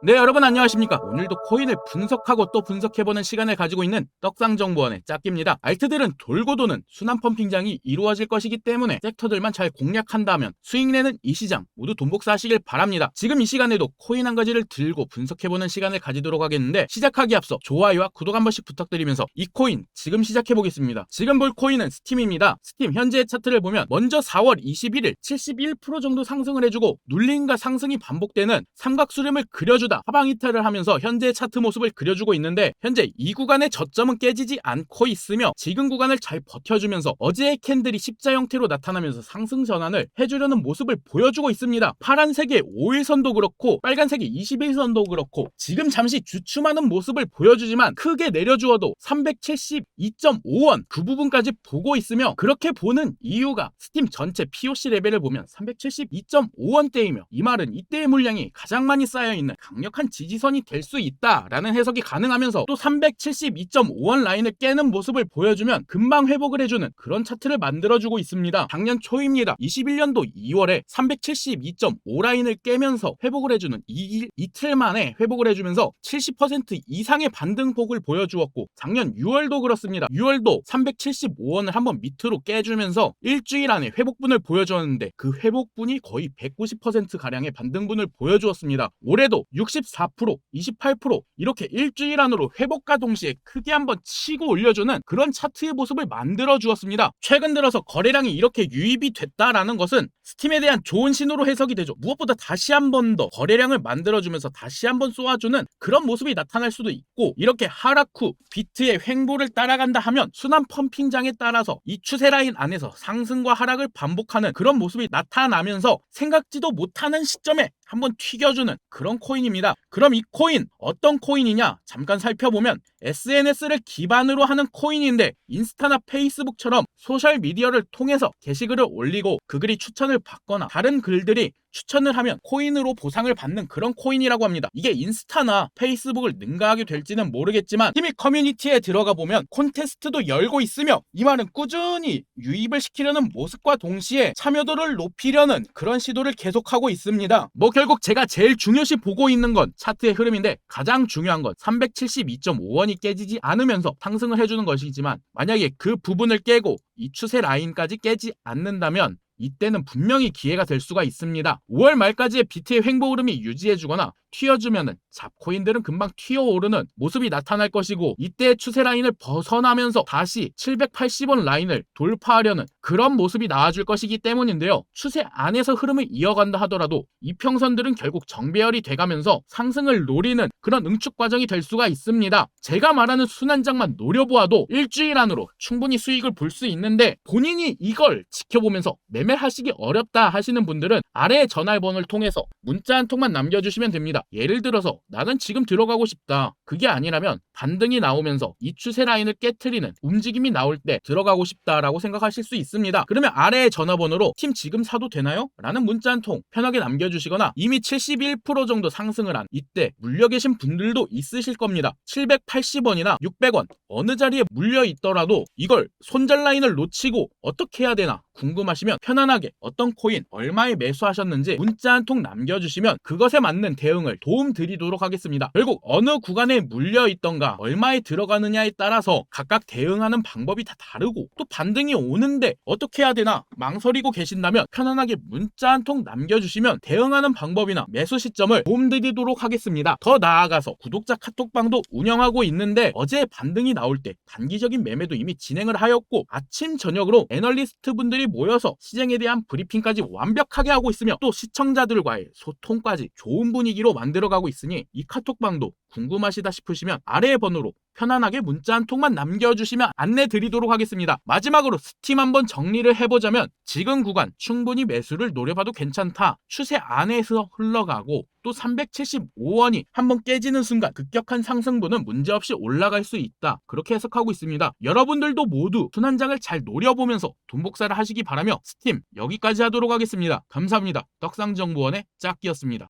네 여러분 안녕하십니까? 오늘도 코인을 분석하고 또 분석해보는 시간을 가지고 있는 떡상정보원의 짝깁니다. 알트들은 돌고 도는 순환 펌핑장이 이루어질 것이기 때문에 섹터들만 잘 공략한다면 수익 내는 이 시장 모두 돈 복사 하시길 바랍니다. 지금 이 시간에도 코인 한 가지를 들고 분석해보는 시간을 가지도록 하겠는데 시작하기 앞서 좋아요와 구독 한 번씩 부탁드리면서 이 코인 지금 시작해보겠습니다. 지금 볼 코인은 스팀입니다. 스팀 현재의 차트를 보면 먼저 4월 21일 71% 정도 상승을 해주고 눌림과 상승이 반복되는 삼각수렴을 그려주 다 하방 이탈을 하면서 현재 차트 모습을 그려주고 있는데 현재 이 구간의 저점은 깨지지 않고 있으며 지금 구간을 잘 버텨주면서 어제의 캔들이 십자 형태로 나타나면서 상승 전환을 해주려는 모습을 보여주고 있습니다. 파란색의 5일선도 그렇고 빨간색의 21선도 그렇고 지금 잠시 주춤하는 모습을 보여주지만 크게 내려주어도 372.5원 그 부분까지 보고 있으며 그렇게 보는 이유가 스팀 전체 POC 레벨을 보면 372.5원대이며 이 말은 이때의 물량이 가장 많이 쌓여있는 강 력한 지지선이 될 수 있다라는 해석이 가능하면서 또 372.5원 라인을 깨는 모습을 보여주면 금방 회복을 해주는 그런 차트를 만들어주고 있습니다. 작년 초입니다. 21년도 2월에 372.5 라인을 깨면서 회복을 해주는 이, 이틀 만에 회복을 해주면서 70% 이상의 반등폭을 보여주었고 작년 6월도 그렇습니다. 6월도 375원을 한번 밑으로 깨주면서 일주일 안에 회복분을 보여주었는데 그 회복분이 거의 190% 가량의 반등분을 보여주었습니다. 올해도 64%, 28% 이렇게 일주일 안으로 회복과 동시에 크게 한번 치고 올려주는 그런 차트의 모습을 만들어 주었습니다. 최근 들어서 거래량이 이렇게 유입이 됐다라는 것은 스팀에 대한 좋은 신호로 해석이 되죠. 무엇보다 다시 한 번 더 거래량을 만들어주면서 다시 한 번 쏘아주는 그런 모습이 나타날 수도 있고 이렇게 하락 후 비트의 횡보를 따라간다 하면 순환 펌핑장에 따라서 이 추세 라인 안에서 상승과 하락을 반복하는 그런 모습이 나타나면서 생각지도 못하는 시점에 한번 튀겨주는 그런 코인입니다. 그럼 이 코인 어떤 코인이냐? 잠깐 살펴보면 SNS를 기반으로 하는 코인인데 인스타나 페이스북처럼 소셜 미디어를 통해서 게시글을 올리고 그 글이 추천을 받거나 다른 글들이 추천을 하면 코인으로 보상을 받는 그런 코인이라고 합니다. 이게 인스타나 페이스북을 능가하게 될지는 모르겠지만 팀이 커뮤니티에 들어가 보면 콘테스트도 열고 있으며 이 말은 꾸준히 유입을 시키려는 모습과 동시에 참여도를 높이려는 그런 시도를 계속하고 있습니다. 뭐 결국 제가 제일 중요시 보고 있는 건 차트의 흐름인데 가장 중요한 건 372.5원이 깨지지 않으면서 상승을 해주는 것이지만 만약에 그 부분을 깨고 이 추세 라인까지 깨지 않는다면 이때는 분명히 기회가 될 수가 있습니다. 5월 말까지의 비트의 횡보 흐름이 유지해주거나 튀어주면은 잡코인들은 금방 튀어오르는 모습이 나타날 것이고 이때의 추세 라인을 벗어나면서 다시 780원 라인을 돌파하려는 그런 모습이 나와줄 것이기 때문인데요. 추세 안에서 흐름을 이어간다 하더라도 이평선들은 결국 정배열이 돼가면서 상승을 노리는 그런 응축 과정이 될 수가 있습니다. 제가 말하는 순환장만 노려보아도 일주일 안으로 충분히 수익을 볼 수 있는데 본인이 이걸 지켜보면서 매매 하시기 어렵다 하시는 분들은 아래의 전화번호를 통해서 문자 한 통만 남겨주시면 됩니다. 예를 들어서 나는 지금 들어가고 싶다. 그게 아니라면 반등이 나오면서 이 추세 라인을 깨트리는 움직임이 나올 때 들어가고 싶다라고 생각하실 수 있습니다. 그러면 아래의 전화번호로 팀 지금 사도 되나요? 라는 문자 한 통 편하게 남겨주시거나 이미 71% 정도 상승을 한 이때 물려 계신 분들도 있으실 겁니다. 780원이나 600원 어느 자리에 물려 있더라도 이걸 손절 라인을 놓치고 어떻게 해야 되나 궁금하시면 편안하게 어떤 코인 얼마에 매수하셨는지 문자 한 통 남겨주시면 그것에 맞는 대응을 도움 드리도록 하겠습니다. 결국 어느 구간에 물려 있던가 얼마에 들어가느냐에 따라서 각각 대응하는 방법이 다 다르고 또 반등이 오는데 어떻게 해야 되나 망설이고 계신다면 편안하게 문자 한 통 남겨주시면 대응하는 방법이나 매수 시점을 도움 드리도록 하겠습니다. 더 나아가서 구독자 카톡방도 운영하고 있는데 어제 반등이 나올 때 단기적인 매매도 이미 진행을 하였고 아침 저녁으로 애널리스트 분들이 모여서 시장에 대한 브리핑까지 완벽하게 하고 있으며 또 시청자들과의 소통까지 좋은 분위기로 만들어가고 있으니 이 카톡방도 궁금하시다 싶으시면 아래의 번호로 편안하게 문자 한 통만 남겨주시면 안내 드리도록 하겠습니다. 마지막으로 스팀 한번 정리를 해보자면 지금 구간 충분히 매수를 노려봐도 괜찮다. 추세 안에서 흘러가고 또 375원이 한번 깨지는 순간 급격한 상승분은 문제없이 올라갈 수 있다. 그렇게 해석하고 있습니다. 여러분들도 모두 순환장을 잘 노려보면서 돈 복사를 하시기 바라며 스팀 여기까지 하도록 하겠습니다. 감사합니다. 떡상정보원의 짝기였습니다.